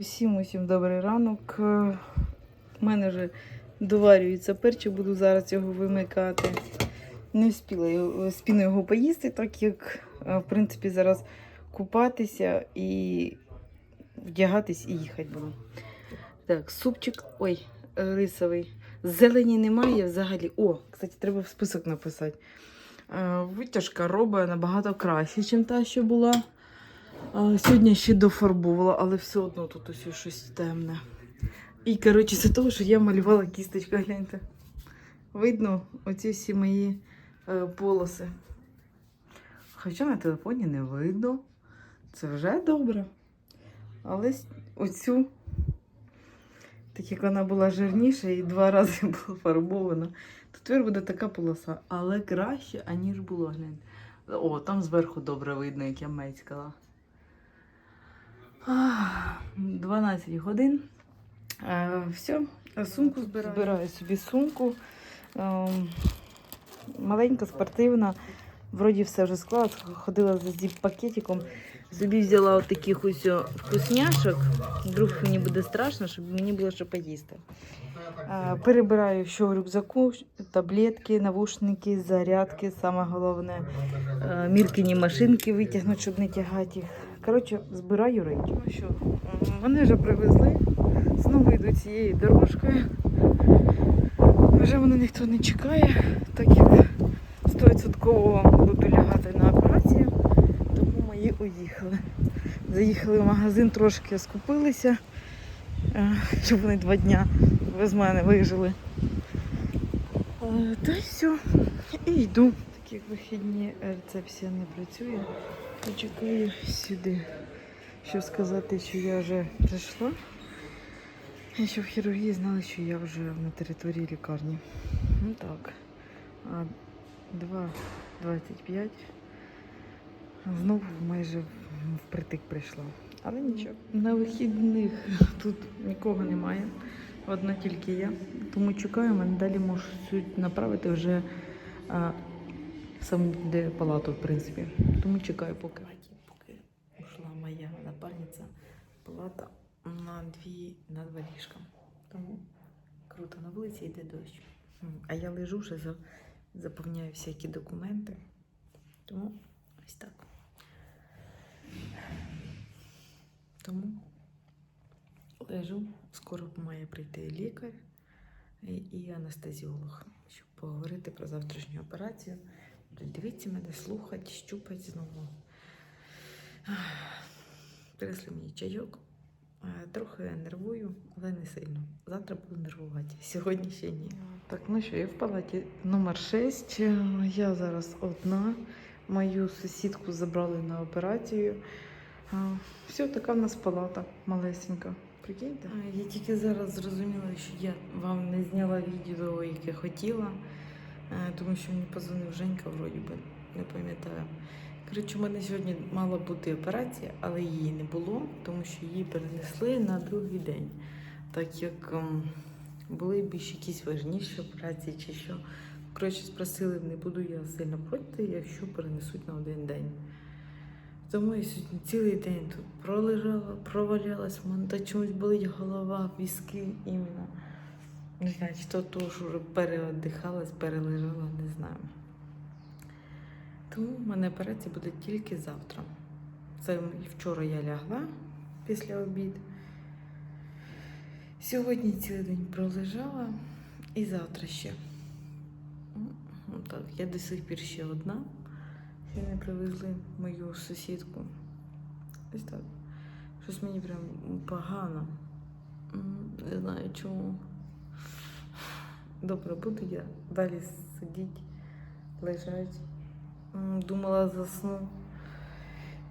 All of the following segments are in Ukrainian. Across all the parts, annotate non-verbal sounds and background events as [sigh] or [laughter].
Усім усім добрий ранок. Е, У мене вже доварюється перчик, буду зараз його вимикати. Не встигла спіну його поїсти, так як, е, в принципі, зараз купатися і вдягатись і їхати буду. Так, супчик, ой, е, рисовий. Зелені немає взагалі. О, кстати, треба в список написати. Е, Витяжка робить набагато краще, ніж та, що була. Сьогодні ще дофарбувала, але все одно тут ось щось темне. І, коротше, це того, що я малювала кісточку, гляньте. Видно оці всі мої е, полоси. Хоча на телефоні не видно. Це вже добре. Але оцю, так як вона була жирніша і два рази [laughs] була фарбована, то тепер буде така полоса. Але краще, аніж було, гляньте. О, там зверху добре видно, як я мецькала. Ах, 12 годин. Е, все, сумку збираю. Збираю собі сумку. Ем, маленька, спортивна. Вроді все вже склала. Ходила за зіп-пакетиком. Собі взяла от таких ось вкусняшок. Вдруг мені буде страшно, щоб мені було що поїсти. Е, перебираю, що в рюкзаку, таблетки, навушники, зарядки, саме головне. Е, Міркині машинки витягнути, щоб не тягати їх. Коротше, збираю речі. Ну що, вони вже привезли. Знову йду цією дорожкою. Вже мене ніхто не чекає, так як 100% буду лягати на операцію, тому мої уїхали. Заїхали в магазин, трошки скупилися, е, щоб вони два дня без мене вижили. Е, Та й все. І йду. Так як вихідні рецепція не працює, почекаю сюди. Щоб сказати, що я вже прийшла. І щоб в хірургії знали, що я вже на території лікарні. Ну так. А 2.25 знову майже впритик прийшла. Але нічого. На вихідних тут нікого немає. Одна тільки я. Тому чекаю, мене далі можуть направити вже сам де палату, в принципі. Тому чекаю, поки. Поки йшла моя напарниця, палата на дві на два ліжка. Тому круто на вулиці йде дощ. А я лежу за- заповняю всякі документи. Тому ось так. Тому лежу, скоро має прийти лікар і анестезіолог, щоб поговорити про завтрашню операцію. Дивитися мене, слухати, щупати знову. Принесли мені чайок. Е, Трохи нервую, але не сильно. Завтра буду нервувати. Сьогодні ще ні. Так, ну що, я в палаті номер 6. Я зараз одна. Мою сусідку забрали на операцію. Все, така в нас палата малесенька. Прикиньте? Я тільки зараз зрозуміла, що я вам не зняла відео, яке хотіла, е, тому що мені позвонив Женька, вроді би, не пам'ятаю. Коротше, у мене сьогодні мала бути операція, але її не було, тому що її перенесли на другий день. Так як ем, були більш якісь важніші операції чи що. Коротше, спросили, не буду я сильно проти, якщо перенесуть на один день. Тому я сьогодні цілий день тут пролежала, провалялась, в мене чомусь болить голова, візки іменно. Не знаю, чи то того, що вже переодихалась, перележала, не знаю. Тому в мене операція буде тільки завтра. Це вчора я лягла після обід. Сьогодні цілий день пролежала і завтра ще. Ну, так, я до сих пір ще одна. Не привезли мою сусідку. Ось так. Щось мені прям погано. Не знаю чому. Добре, буду я далі сидіти, лежати. Думала засну.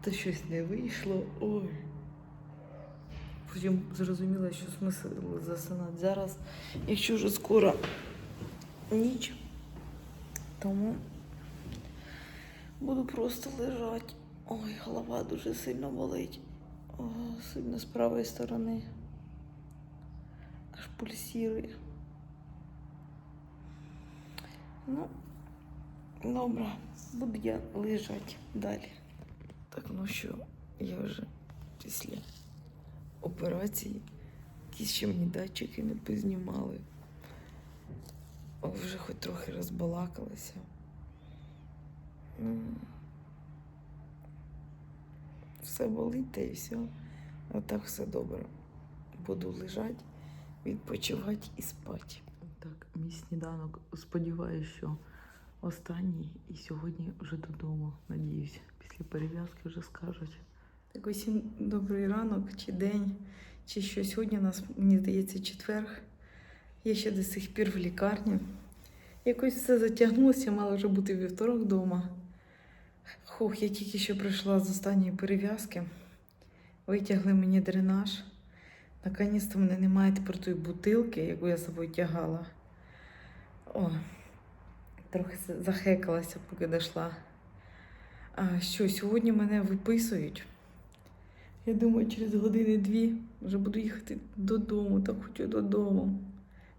Та щось не вийшло. Ой. Потім зрозуміла, що смисл засинати зараз, якщо вже скоро ніч. Тому буду просто лежати. Ой, голова дуже сильно болить. О, сильно з правої сторони. Аж пульсірує. Ну, добре, буду я лежати далі. Так, ну що, я вже після операції. Якісь ще мені датчики не познімали. Вже хоч трохи розбалакалася. Все болить та і все. А так все добре. Буду лежати, відпочивати і спати. Так, мій сніданок. Сподіваюся, що останній і сьогодні вже додому. Надіюсь, після перев'язки вже скажуть. Так усім добрий ранок, чи день, чи що сьогодні у нас, мені здається, четверг. Я ще до сих пір в лікарні. Якось все затягнулося, мала вже бути вівторок вдома. Хух, я тільки що прийшла з останньої перев'язки. Витягли мені дренаж. Наконець-то мене немає тепер тої бутилки, яку я з собою тягала. О, трохи захекалася, поки дійшла. Що, сьогодні мене виписують. Я думаю, через години-дві вже буду їхати додому, так хочу додому.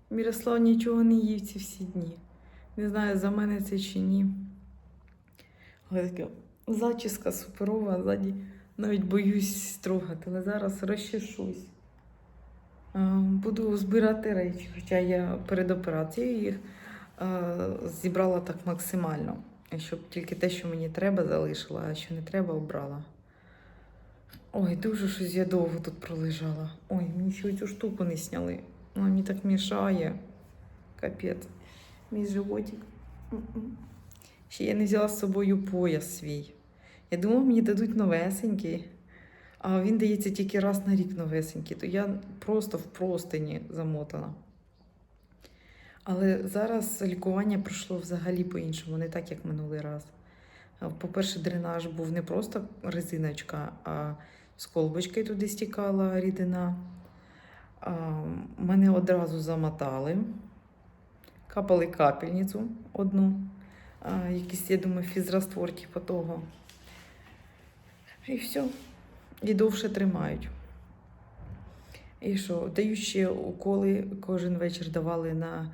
Мірослав нічого не їв ці всі дні. Не знаю, за мене це чи ні. Але така зачіска суперова, ззаді навіть боюсь строгати, але зараз розчешусь. Буду збирати речі, хоча я перед операцією їх зібрала так максимально, щоб тільки те, що мені треба, залишила, а що не треба, обрала. Ой, дуже щось я довго тут пролежала. Ой, мені ще цю штуку не сняли. Мені так мішає. Капець. Мій животик. Ще я не взяла з собою пояс свій. Я думала, мені дадуть новесенький, а він дається тільки раз на рік новесенький, то я просто в простині замотана. Але зараз лікування пройшло взагалі по-іншому, не так, як минулий раз. По-перше, дренаж був не просто резиночка, а з колбочки туди стікала рідина. Мене одразу замотали, капали капельницю одну, а, якийсь, я думаю, фізраствор, типу того. І все. І довше тримають. І що, дають ще уколи, кожен вечір давали на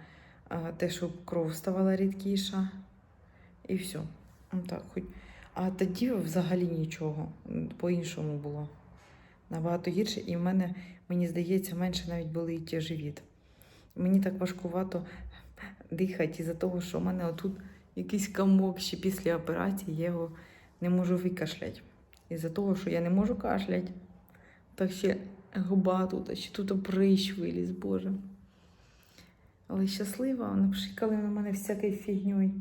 те, щоб кров ставала рідкіша. І все. Ну, Так, хоч. А тоді взагалі нічого. По-іншому було. Набагато гірше, і в мене, мені здається, менше навіть болить живіт. Мені так важкувато дихати із-за того, що в мене отут якийсь комок ще після операції, я його не можу викашляти. Із-за того, що я не можу кашляти. Так ще губа тут, а ще тут прищ виліз, Боже. Але щаслива, напшикали на мене всякою фігньою.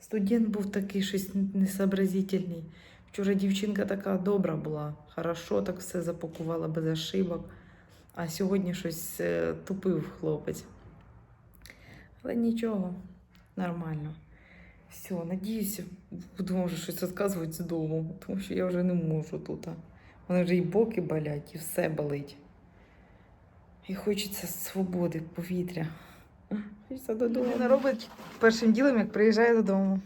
Студент був такий щось несообразительний. Вчора дівчинка така добра була, хорошо так все запакувала без ошибок. А сьогодні щось е, тупив хлопець. Але нічого, нормально. Все, надіюся, буду може щось розказувати з дому, тому що я вже не можу тут. Мене вже і боки болять, і все болить. І хочеться свободи, повітря. Хочеться додому. Вона робить першим ділом, як приїжджає додому.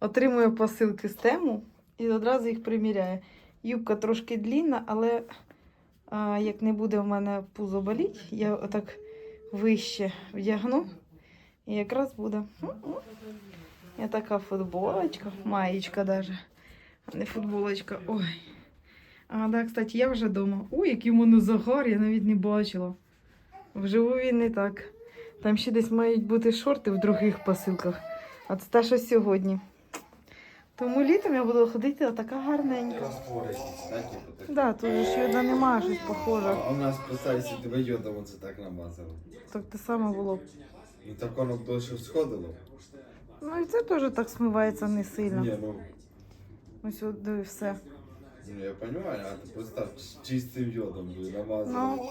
Отримує посилки з тему і одразу їх приміряє. Юбка трошки длінна, але а, як не буде в мене пузо боліть, я отак вище вдягну. І якраз буде. Я така футболочка, маєчка даже. А не футболочка. Ой. А, да, кстати, я вже вдома. Ой, який в мене загар, я навіть не бачила. Вживу він не так. Там ще десь мають бути шорти в других посилках. А це те, що сьогодні. Тому літом я буду ходити отака гарненька. Типу. Да, тут же ж йода немає щось похоже. А у нас, представляєш, тебе йодом оце так намазали. Так те саме було. І так воно довше всходило. Ну і це теж так смивається не сильно. Ні, ну, Ось от диви, все. ну я розумію, а ти представ, чистим йодом би намазали. Ну.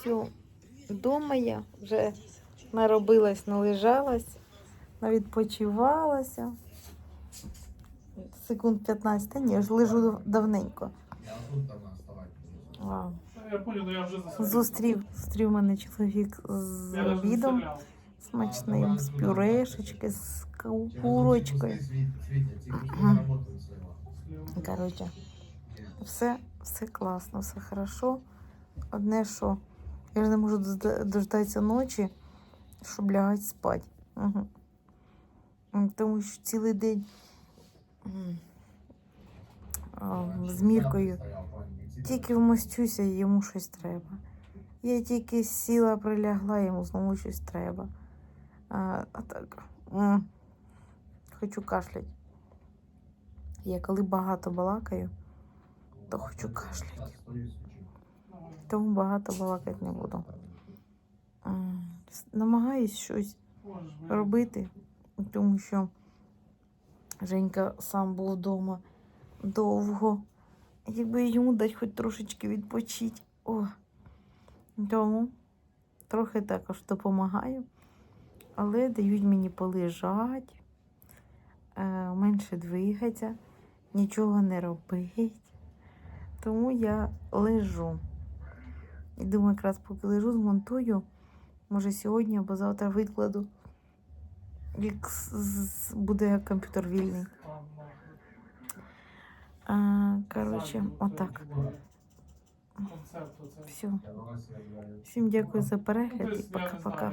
Все, вдома я вже наробилась, належалась, навідпочивалася. Секунд 15, та ні, я ж лежу давненько. Я понял, я вже. Зустрів, зустрів мене чоловік з обідом. Смачним, з пюрешечки, з ку- курочкою. Коротше, все, все класно, все хорошо. Одне, що Я ж не можу дождатися ночі, щоб лягати спати. Тому що цілий день з Міркою тільки вмостюся, йому щось треба. Я тільки сіла, прилягла, йому знову щось треба. А, так. м, Хочу кашлять. Я коли багато балакаю, то хочу кашляти. Тому багато балакати не буду. Намагаюсь щось робити, тому що Женька сам був вдома довго. Якби йому дати хоч трошечки відпочити. О. Тому трохи також допомагаю, але дають мені полежати, е, менше двигатися, нічого не робити. Тому я лежу. І думаю, якраз поки лежу, змонтую. Може сьогодні або завтра викладу. Як буде комп'ютер вільний. А, коротше, отак. Все. Всім дякую за перегляд Ну, і знаю, пока-пока.